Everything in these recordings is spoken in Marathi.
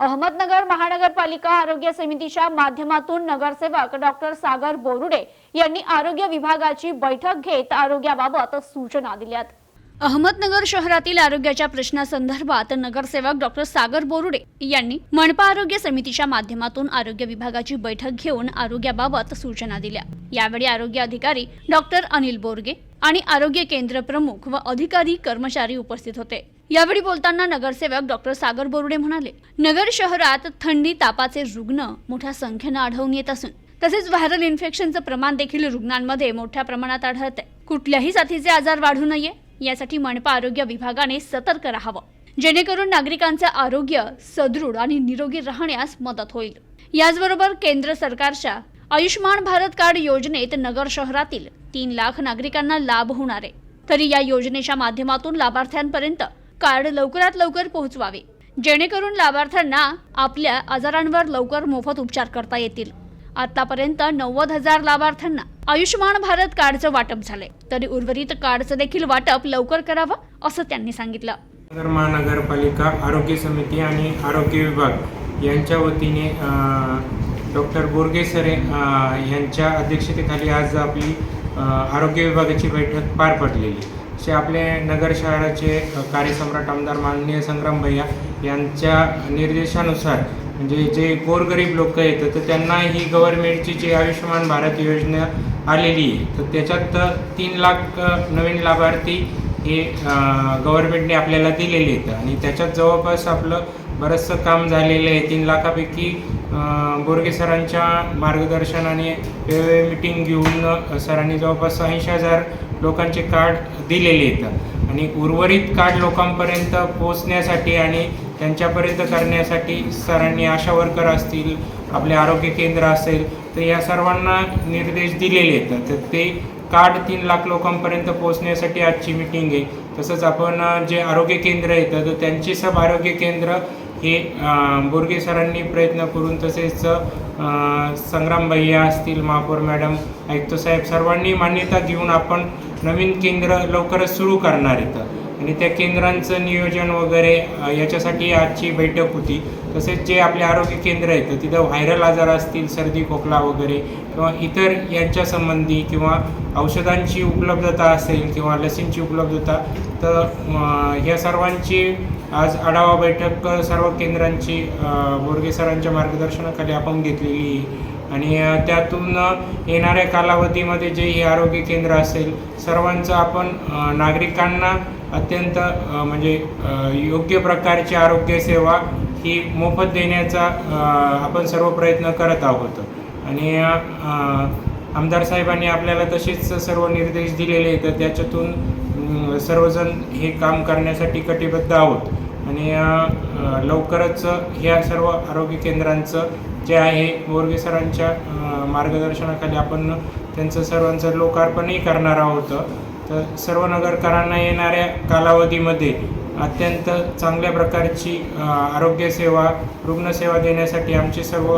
अहमदनगर महानगरपालिका आरोग्य समितीच्या माध्यमातून नगरसेवक डॉक्टर सागर बोरुडे यांनी आरोग्य विभागाची बैठक घेत आरोग्याबाबत सूचना दिल्यात. अहमदनगर शहरातील आरोग्याच्या प्रश्नासंदर्भात नगरसेवक डॉक्टर सागर बोरुडे यांनी मनपा आरोग्य समितीच्या माध्यमातून आरोग्य विभागाची बैठक घेऊन आरोग्याबाबत सूचना दिल्या. यावेळी आरोग्य अधिकारी डॉक्टर अनिल बोरगे आणि आरोग्य केंद्र प्रमुख व अधिकारी कर्मचारी उपस्थित होते. यावेळी बोलताना नगरसेवक डॉक्टर सागर बोरुडे म्हणाले नगर शहरात थंडी तापाचे रुग्ण मोठ्या संख्येनं आढळून येत असून तसेच व्हायरल इन्फेक्शनचं प्रमाण देखील रुग्णांमध्ये मोठ्या प्रमाणात आढळते कुठल्याही साथीचे आजार वाढू नये यासाठी मनपा आरोग्य विभागाने सतर्क राहावं. जेणेकरून नागरिकांचे आरोग्य सदृढ आणि निरोगी राहण्यास मदत होईल. याचबरोबर केंद्र सरकारच्या आयुष्यमान भारत कार्ड योजनेत नगर शहरातील तीन लाख नागरिकांना लाभ होणार आहे. तरी या योजनेच्या माध्यमातून लाभार्थ्यांपर्यंत कार्ड लवकरात लवकर पोहोचवावे. जेणेकरून लाभार्थ्यांना आपल्या आजारांवर लवकर मोफत उपचार करता येतील. आतापर्यंत नव्वद हजार लाभार्थ्यांना आयुष्यमान भारत कार्डचं वाटप झालंय. तरी उर्वरित कार्डचं देखील वाटप लवकर करावं असं त्यांनी सांगितलं. नगर महानगरपालिका आरोग्य समिती आणि आरोग्य विभाग यांच्या वतीने डॉक्टर बोरगे सरे यांच्या अध्यक्षतेखाली आज आपली आरोग्य विभागाची बैठक पार पडलेली. असे आपले नगर शहराचे कार्यसम्राट आमदार माननीय संग्राम भैया यांच्या निर्देशानुसार म्हणजे जे गोरगरीब लोक आहेत तर त्यांना ही गव्हर्नमेंटची जी आयुष्यमान भारत योजना आलेली आहे तर त्याच्यात तीन लाख नवीन लाभार्थी हे गव्हर्नमेंटने आपल्याला दिलेले आहेत. आणि त्याच्यात जवळपास आपलं बरंचसं काम झालेलं आहे. तीन लाखापैकी बोरगे सरांच्या मार्गदर्शनाने वेगवेगळे मिटिंग घेऊन सरांनी जवळपास ऐंशी हजार लोकांचे कार्ड दिलेले आहेत. आणि उर्वरित कार्ड लोकांपर्यंत पोहोचण्यासाठी आणि त्यांच्यापर्यंत करण्यासाठी सरांनी आशा वर्कर असतील आपले आरोग्य केंद्र असेल तर या सर्वांना निर्देश दिलेले आहेत. तर ते कार्ड तीन लाख लोकांपर्यंत पोहोचण्यासाठी आजची मीटिंग आहे. तसंच आपण जे आरोग्य केंद्र येतं तर त्यांची सब आरोग्य केंद्र हे बोरगे सरांनी प्रयत्न करून तसेच संग्राम भैया असतील महापौर मॅडम आयुक्त साहेब सर्वांनी मान्यता घेऊन आपण नवीन केंद्र लवकरच सुरू करणार आहेत. आणि त्या केंद्रांचं नियोजन वगैरे याच्यासाठी आजची बैठक होती. तसेच जे आपले आरोग्य केंद्र आहेत तिथं व्हायरल आजार असतील सर्दी खोकला वगैरे किंवा इतर यांच्या संबंधी किंवा औषधांची उपलब्धता असेल किंवा लसींची उपलब्धता तर ह्या या सर्वांची आज आढावा बैठक सर्व केंद्रांची बोरगे सरांच्या मार्गदर्शनाखाली आपण घेतलेली आहे आणि त्यातून येणाऱ्या कालावधीमध्ये जे हे आरोग्य केंद्र असेल सर्वांचं आपण नागरिकांना अत्यंत म्हणजे योग्य प्रकारची आरोग्यसेवा ही मोफत देण्याचा आपण सर्व प्रयत्न करत आहोत. आणि आमदार साहेबांनी आपल्याला तसेच सर्व निर्देश दिलेले आहेत. तर त्याच्यातून सर्वजण हे काम करण्यासाठी कटिबद्ध आहोत. आणि लवकरच ह्या सर्व आरोग्य केंद्रांचं जे आहे बोरगे सरांच्या मार्गदर्शनाखाली आपण त्यांचं सर्वांचं लोकार्पणही करणार आहोत. तर सर्व नगरकरांना येणाऱ्या कालावधीमध्ये अत्यंत चांगल्या प्रकारची आरोग्यसेवा रुग्णसेवा देण्यासाठी आमचे सर्व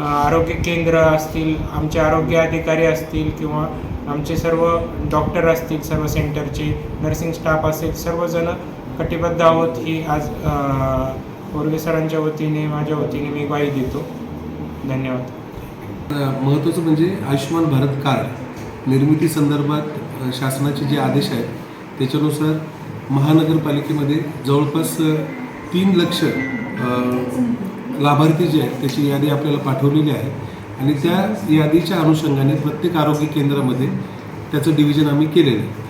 आरोग्य केंद्र असतील आमचे आरोग्य अधिकारी असतील किंवा आमचे सर्व डॉक्टर असतील सर्व सेंटरचे नर्सिंग स्टाफ असेल सर्वजण कटिबद्ध आहोत ही आज अ, सरांच्या वतीने माझ्या वतीने मी ग्वाही देतो. धन्यवाद. महत्त्वाचं म्हणजे आयुष्यमान भारत कार्ड निर्मिती संदर्भात शासनाचे जे आदेश आहेत त्याच्यानुसार महानगरपालिकेमध्ये जवळपास तीन लक्ष लाभार्थी जे आहेत त्याची यादी आपल्याला पाठवलेली आहे. आणि त्या यादीच्या अनुषंगाने प्रत्येक आरोग्य केंद्रामध्ये त्याचं डिव्हिजन आम्ही केलेलं आहे.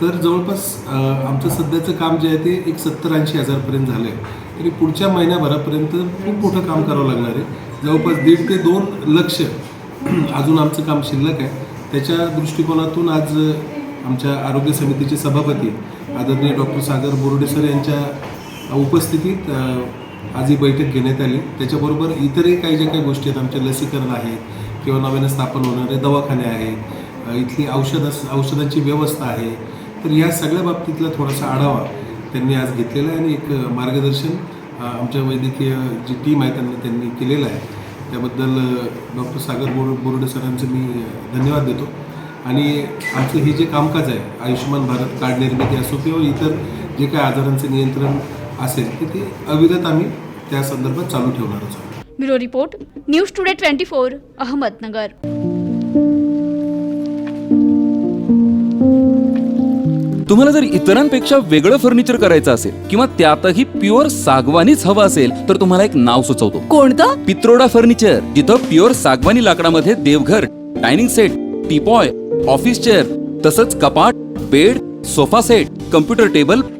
तर जवळपास आमचं सध्याचं काम जे आहे ते एक सत्तर ऐंशी हजारपर्यंत झालं आहे तरी पुढच्या महिन्याभरापर्यंत खूप मोठं काम करावं लागणार आहे. जवळपास दीड ते दोन लक्ष अजून आमचं काम शिल्लक आहे. त्याच्या दृष्टिकोनातून आज आमच्या आरोग्य समितीचे सभापती आदरणीय डॉक्टर सागर बोर्डेसर यांच्या उपस्थितीत आज ही बैठक घेण्यात आली. त्याच्याबरोबर इतरही काही ज्या काही गोष्टी आहेत आमचे लसीकरण आहे किंवा नव्याने स्थापन होणारे दवाखाने आहेत इथली औषध औषधांची व्यवस्था आहे तर या सगळ्या बाबतीतला थोडासा आढावा त्यांनी आज घेतलेला आहे आणि एक मार्गदर्शन आमच्या वैद्यकीय जी टीम आहे त्यांना त्यांनी केलेलं आहे. त्याबद्दल डॉक्टर सागर बोर बोर्डे सरांचं मी धन्यवाद देतो. आणि आमचं हे जे कामकाज आहे आयुष्यमान भारत कार्ड निर्मिती असो किंवा इतर जे काही आजारांचं नियंत्रण असेल की ते अविरत आम्ही त्या संदर्भात चालू ठेवणारच आहोत. Bureau report news today twenty four Ahmednagar. तुम्हाला जर इतरांपेक्षा वेगळं फर्निचर करायचं असेल किंवा त्यातही प्युअर सागवानीच हवं असेल तर तुम्हाला एक नाव सुचवतो. कोणतं? पित्रोडा फर्निचर जिथं प्युअर सागवानी लाकडामध्ये देवघर dining set teapoy office chair तसंच कपाट bed sofa set computer table